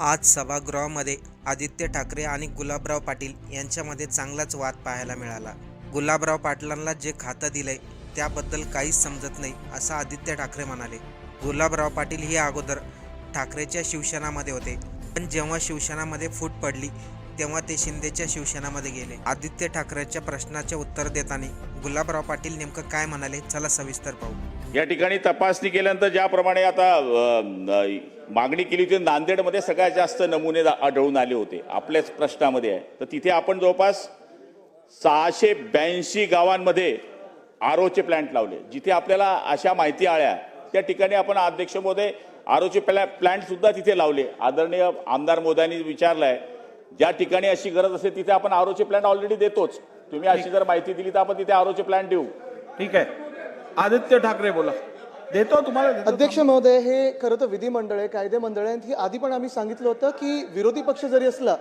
आज सभागृहामध्ये आदित्य ठाकरे आणि गुलाबराव पाटील यांच्यामध्ये चांगलाच वाद पाहायला मिळाला. गुलाबराव पाटलांना जे खातं दिलंय त्याबद्दल काहीच समजत नाही असं आदित्य ठाकरे म्हणाले. गुलाबराव पाटील हे अगोदर ठाकरेच्या शिवसेनामध्ये होते. पण जेव्हा शिवसेनामध्ये फूट पडली तेव्हा ते शिंदेच्या शिवसेनामध्ये गेले. आदित्य ठाकरेच्या प्रश्नाचे उत्तर देताना गुलाबराव पाटील नेमकं काय म्हणाले चला सविस्तर पाहू. या ठिकाणी तपासणी केल्यानंतर ज्याप्रमाणे आता मागणी केली होती नांदेडमध्ये सगळ्यात जास्त नमुने आढळून आले होते आपल्याच प्रश्नामध्ये आहे. तर तिथे आपण जवळपास सहाशे ब्याऐंशी गावांमध्ये आरोचे प्लॅन्ट लावले. जिथे आपल्याला अशा माहिती आल्या त्या ठिकाणी आपण अध्यक्ष मोदय आरोचे प्लॅ प्लॅन्टसुद्धा तिथे लावले. आदरणीय आमदार मोदयांनी आहे ज्या ठिकाणी अशी गरज असेल तिथे आपण आरोचे प्लॅन्ट ऑलरेडी देतोच. तुम्ही अशी जर माहिती दिली तर आपण तिथे आरोचे प्लॅन्ट देऊ. ठीक आहे. आदित्य ठाकरे बोला देतो तुम्हाला. अध्यक्ष महोदय हे खरं तर विधिमंडळ आहे कायदे मंडळ आहे ही आधी पण आम्ही सांगितलं होतं की विरोधी पक्ष जरी असला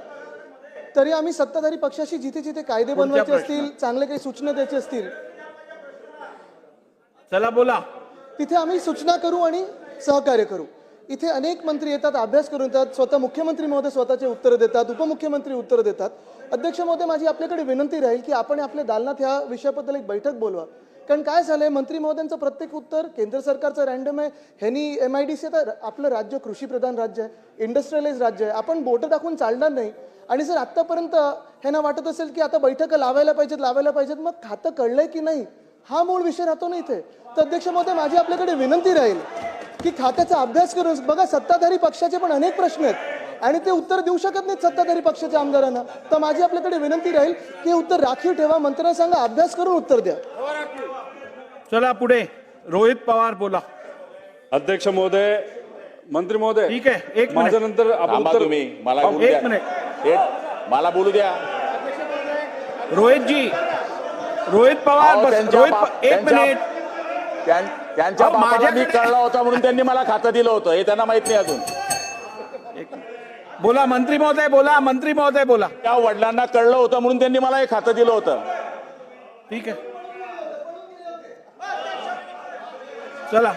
तरी आम्ही सत्ताधारी पक्षाशी जिथे जिथे कायदे बनवायचे. असतील चांगले काही सूचना द्यायचे असतील चला बोला तिथे आम्ही सूचना करू आणि सहकार्य करू इथे अनेक मंत्री येतात अभ्यास करून येतात स्वतः मुख्यमंत्री महोदय स्वतःचे उत्तर देतात उपमुख्यमंत्री उत्तर देतात. अध्यक्ष महोदय माझी आपल्याकडे विनंती राहील की आपण आपल्या दालनात ह्या विषयाबद्दल एक बैठक बोलवा. कारण काय झालंय मंत्री महोदयांचं प्रत्येक उत्तर केंद्र सरकारचं रँडम आहे. ह्यांनी एम आय डी सी आता आपलं राज्य कृषीप्रधान राज्य आहे इंडस्ट्रियलाइज राज्य आहे. आपण बोटं टाकून चालणार नाही. आणि जर आत्तापर्यंत ह्यांना वाटत असेल की आता बैठका लावायला पाहिजेत लावायला पाहिजेत मग खातं कळलंय की नाही? हा मूळ विषय राहतो ना इथे. तर अध्यक्ष महोदय माझी आपल्याकडे विनंती राहील. की खात्याचा अभ्यास करून बघा सत्ताधारी पक्षाचे पण अनेक प्रश्न आहेत. आणि ते उत्तर देऊ शकत नाहीत सत्ताधारी पक्षाच्या आमदारांना. तर माझी आपल्याकडे विनंती राहील की उत्तर राखीव ठेवा मंत्र्यांना सांगा अभ्यास करून उत्तर द्या. चला पुढे. रोहित पवार बोला. अध्यक्ष महोदय मंत्री महोदय ठीक आहे, एक मिनिट. माझ्या नंतर आपण थांबा उत्तर तुम्ही मला बोलू एक द्या. मिनिट. एक- मला बोलू द्या. रोहित जी रोहित पवार अहो, बस त्यांच्या रोहित बाप- प- एक त्यांच्या- मिनिट. त्यां- त्यांच्या अहो, बापाला मी माझ्याकडे- कळला होता म्हणून त्यांनी मला खातं दिलं होतं. हे त्यांना माहीत नाही अजून. बोला मंत्री महोदय बोला मंत्री महोदय बोला. त्या वडिलांना कळलं होतं म्हणून त्यांनी मला हे खातं दिलं होतं. ठीक आहे. चला.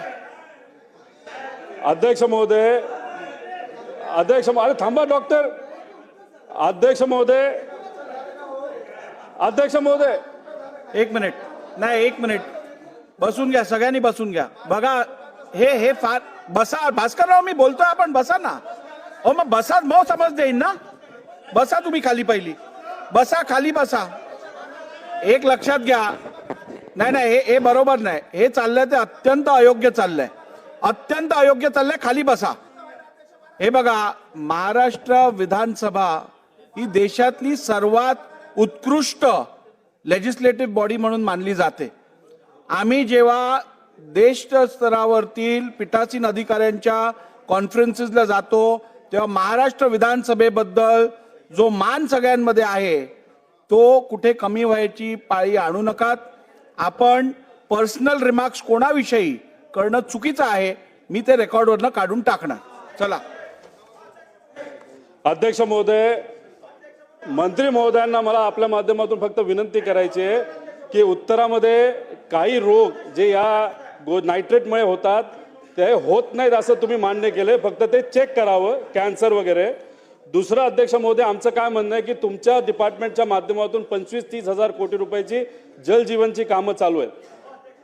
अध्यक्ष महोदय अध्यक्ष महो- अरे थांबा डॉक्टर. अध्यक्ष महोदय अध्यक्ष महोदय. एक मिनिट. नाही एक मिनिट. बसून घ्या सगळ्यांनी बसून घ्या. बघा हे हे फार बसा भास्करराव मी बोलतोय आपण बसा ना. हो मग बसा मग समज देईन ना. बसा तुम्ही खाली पहिली. बसा खाली बसा. एक लक्षात घ्या. नाही नाही हे हे बरोबर नाही. हे चाललंय ते अत्यंत अयोग्य चाललंय. अत्यंत अयोग्य चाललंय खाली बसा. हे बघा महाराष्ट्र विधानसभा ही देशातली सर्वात उत्कृष्ट लेजिस्लेटिव्ह बॉडी म्हणून मानली जाते. आम्ही जेव्हा देश स्तरावरतील पीठासीन अधिकाऱ्यांच्या कॉन्फरन्सेसला जातो तेव्हा महाराष्ट्र विधानसभेबद्दल जो मान सगळ्यांमध्ये आहे तो कुठे कमी व्हायची पाळी आणू नकात. आपण पर्सनल रिमार्क्स कोणाविषयी करणं चुकीचं आहे मी ते रेकॉर्डवरनं काढून टाकणार. चला. अध्यक्ष महोदय मंत्री महोदयांना मला आपल्या माध्यमातून फक्त विनंती करायची आहे की उत्तरामध्ये काही रोग जे या गो नायट्रेटमुळे होतात ते होत नाहीत असं तुम्ही मान्य केले फक्त ते चेक करावं कॅन्सर वगैरे. दुसरं अध्यक्ष महोदय आमचं काय म्हणणं आहे की तुमच्या डिपार्टमेंटच्या माध्यमातून पंचवीस तीस हजार कोटी रुपयाची जलजीवनची कामं चालू आहेत.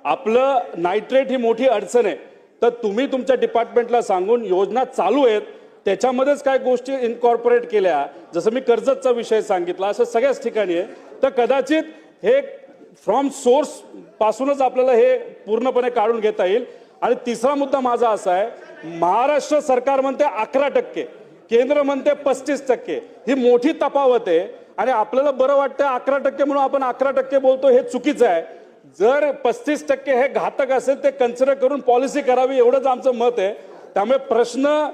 आपलं नायट्रेट ही मोठी अडचण आहे. तर तुम्ही तुमच्या डिपार्टमेंटला सांगून योजना चालू आहेत. त्याच्यामध्येच काय गोष्टी इन्कॉर्पोरेट केल्या. जसं मी कर्जतचा विषय सांगितला असं सगळ्याच ठिकाणी आहे. तर कदाचित हे फ्रॉम सोर्स पासूनच आपल्याला हे पूर्णपणे काढून घेता येईल. आणि तिसरा मुद्दा माझा असा आहे महाराष्ट्र सरकार म्हणते अकरा टक्के केंद्र म्हणते पस्तीस टक्के. ही मोठी तफावत आहे आणि आपल्याला बरं वाटतं अकरा टक्के म्हणून आपण अकरा टक्के बोलतो हे चुकीचं आहे. जर पस्तीस टक्के हे घातक असेल ते कन्सिडर करून पॉलिसी करावी एवढंच आमचं मत आहे. त्यामुळे प्रश्न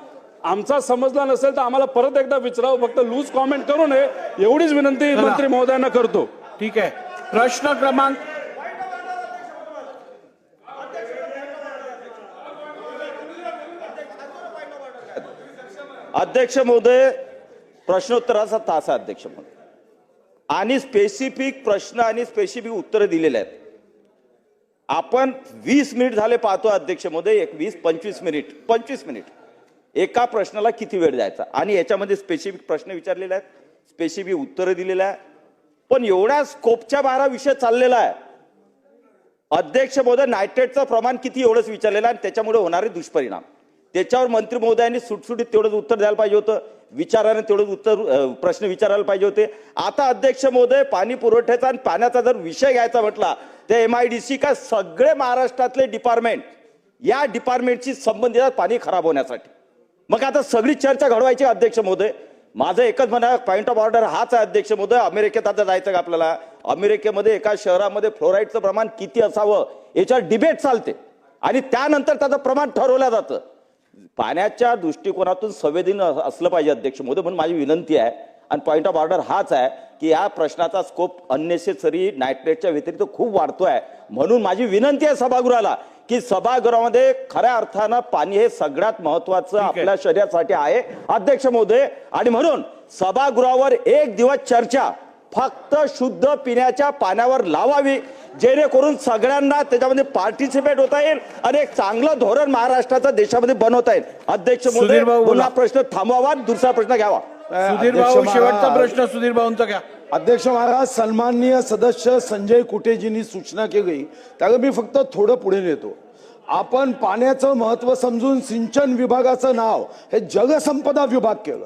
आमचा समजला नसेल तर आम्हाला परत एकदा विचारावं. फक्त लूज कॉमेंट करू नये. एवढीच विनंती. मंत्री महोदयांना करतो. ठीक आहे. प्रश्न क्रमांक अध्यक्ष महोदय प्रश्नोत्तराचा तास आहे अध्यक्ष महोदय. आणि स्पेसिफिक प्रश्न आणि स्पेसिफिक उत्तरं दिलेले आहेत. आपण वीस मिनिट झाले पाहतो अध्यक्ष महोदय एक वीस पंचवीस मिनिट पंचवीस मिनिट. एका प्रश्नाला किती वेळ द्यायचा? आणि याच्यामध्ये स्पेसिफिक प्रश्न विचारलेले आहेत स्पेसिफिक उत्तरं दिलेलं आहे पण एवढ्या स्कोपच्या बारा विषय चाललेला आहे. अध्यक्ष महोदय नायट्रेटचं प्रमाण किती एवढंच विचारलेलं आहे आणि त्याच्यामुळे होणारे दुष्परिणाम. त्याच्यावर मंत्री महोदयांनी सुटसुटीत तेवढंच उत्तर द्यायला पाहिजे होतं. विचाराने तेवढंच उत्तर प्रश्न विचारायला पाहिजे होते. आता अध्यक्ष महोदय पाणी पुरवठ्याचा आणि पाण्याचा जर विषय घ्यायचा म्हटला तर एम आय डी सी का सगळे महाराष्ट्रातले डिपार्टमेंट या डिपार्टमेंटशी संबंधित पाणी खराब होण्यासाठी. मग आता सगळी चर्चा घडवायची अध्यक्ष महोदय. माझं एकच म्हणा पॉईंट ऑफ ऑर्डर हाच आहे अध्यक्ष मोदय अमेरिकेत आता जायचं का आपल्याला? अमेरिकेमध्ये एका शहरामध्ये फ्लोराईडचं प्रमाण किती असावं? याच्यावर डिबेट चालते. आणि त्यानंतर त्याचं प्रमाण ठरवलं जातं. पाण्याच्या दृष्टिकोनातून संवेदन असलं पाहिजे अध्यक्ष मोदय म्हणून माझी विनंती आहे. आणि पॉईंट ऑफ ऑर्डर हाच आहे की या प्रश्नाचा स्कोप अननेसेसरी नायट्रेटच्या व्यतिरिक्त खूप वाढतो आहे म्हणून माझी विनंती आहे सभागृहाला की सभागृहामध्ये खऱ्या अर्थानं पाणी हे सगळ्यात महत्वाचं आपल्या शरीरासाठी आहे. अध्यक्ष महोदय आणि म्हणून सभागृहावर एक दिवस चर्चा फक्त शुद्ध पिण्याच्या पाण्यावर लावावी जेणेकरून सगळ्यांना त्याच्यामध्ये पार्टिसिपेट होता येईल आणि एक चांगलं धोरण महाराष्ट्राचं देशामध्ये बनवता येईल. अध्यक्ष. पुन्हा प्रश्न थांबवावा दुसरा प्रश्न घ्यावा. सुधीर अध्यक्ष भाऊ शेवटचा प्रश्न सुधीर भाऊंचा घ्या. अध्यक्ष महाराज सन्माननीय सदस्य संजय कुटेजींनी सूचना केली. त्याला मी फक्त थोडं पुढे नेतो. आपण पाण्याचं महत्त्व समजून सिंचन विभागाचं नाव हे जलसंपदा विभाग केलं.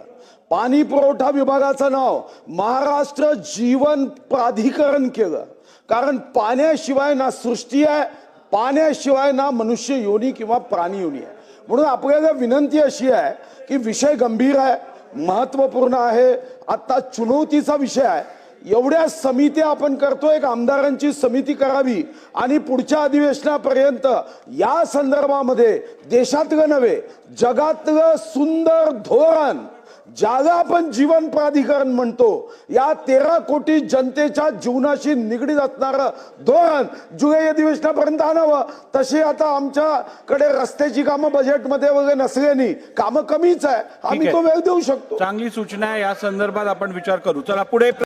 पाणी पुरवठा विभागाचं नाव महाराष्ट्र जीवन प्राधिकरण केलं. कारण पाण्याशिवाय ना सृष्टी आहे पाण्याशिवाय ना मनुष्य योनी किंवा प्राणी योनी आहे. म्हणून आपल्याला विनंती अशी आहे की विषय गंभीर आहे महत्त्वपूर्ण आहे. आता चुनौतीचा विषय आहे. एवढ्या समित्या आपण करतो एक आमदारांची समिती करावी आणि पुढच्या अधिवेशनापर्यंत या संदर्भामध्ये देशातलं नव्हे जगातलं सुंदर धोरण ज्याला आपण जीवन प्राधिकरण म्हणतो या तेरा कोटी जनतेच्या जीवनाशी निगडीत असणारं धोरण जुलै अधिवेशनापर्यंत आणावं. तशी आता आमच्याकडे रस्त्याची कामं बजेटमध्ये वगैरे नसल्याने कामं कमीच आहे. आम्ही. तो वेळ देऊ शकतो. चांगली सूचना आहे. या संदर्भात आपण विचार करू. चला पुढे